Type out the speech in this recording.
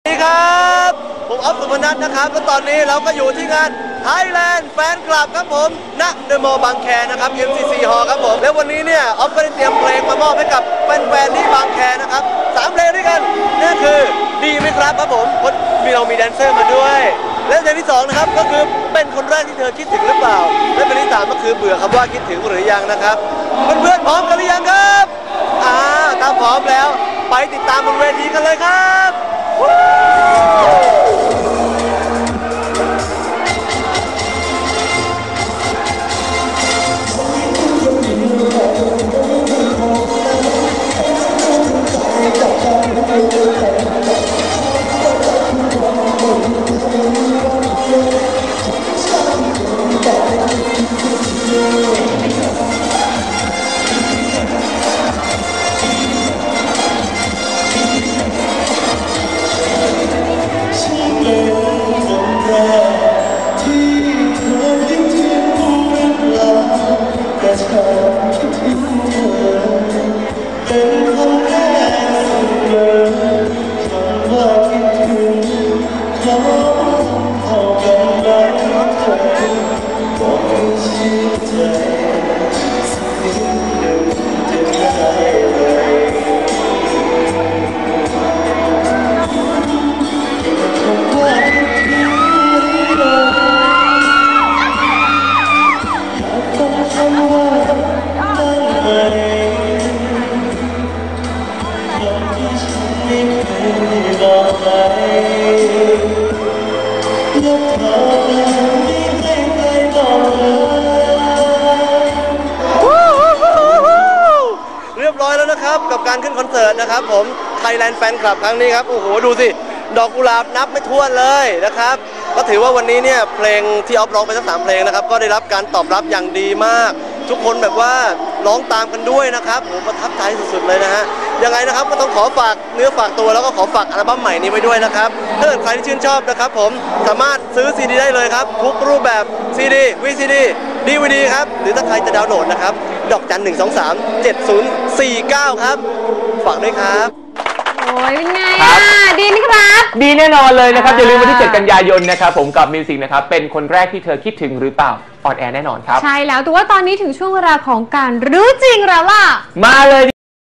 สวัสดีครับ ผมออฟสุพนัทนะครับ และตอนนี้เราก็อยู่ที่งาน Thailand Fan Club ครับผม ณ เดอะมอลล์บางแคนะครับ MCC Hall ครับผม แล้ววันนี้เนี่ย ออฟก็ได้เตรียมเพลงมามอบให้กับแฟนๆที่บางแคนะครับสามเพลงด้วยกันนั่นคือดีไหมครับครับผมคนมีเรามีแดนเซอร์มาด้วย และเพลงที่สองนะครับก็คือเป็นคนแรกที่เธอคิดถึงหรือเปล่า และเพลงที่สามก็คือเบื่อคำว่าคิดถึงหรือยังนะครับ เพื่อนๆพร้อมกันหรือยังครับ เรียบร้อยแล้วนะครับ กับการขึ้นคอนเสิร์ตนะครับ ผม Thailand Fan Club ครั้งนี้ครับ โอ้โห ดูสิ ดอกกุหลาบนับไม่ถ้วนเลยนะครับ ก็ถือว่าวันนี้เนี่ย เพลงที่ออฟร้องไปทั้งสามเพลงนะครับ ก็ได้รับการตอบรับอย่างดีมาก ทุกคนแบบว่า ร้องตามกันด้วยนะครับผมประทับใจสุดๆเลยนะฮะยังไงนะครับก็ต้องขอฝากเนื้อฝากตัวแล้วก็ขอฝากอัลบั้มใหม่นี้ไว้ด้วยนะครับถ้าเกิดใครที่ชื่นชอบนะครับผมสามารถซื้อซีดีได้เลยครับทุกรูปแบบซีดีวีซีดีดีวีดีครับหรือถ้าใครจะดาวน์โหลดนะครับดอกจันหนึ่งสองสามเจ็ดศูนย์สี่เก้าครับฝากด้วยครับ โอ้ยเป็นไงครัอะบดีไหมครับ ดีแน่นอนเลยนะครับอ่าอย่าลืมวันที่ 7 กันยายนนะครับ ผมกับมิวสิกนะครับ เป็นคนแรกที่เธอคิดถึงหรือเปล่า ออนแอร์แน่นอนครับ ใช่แล้วแต่ว่าตอนนี้ถึงช่วงเวลาของการรู้จริงแล้วล่ะ มาเลย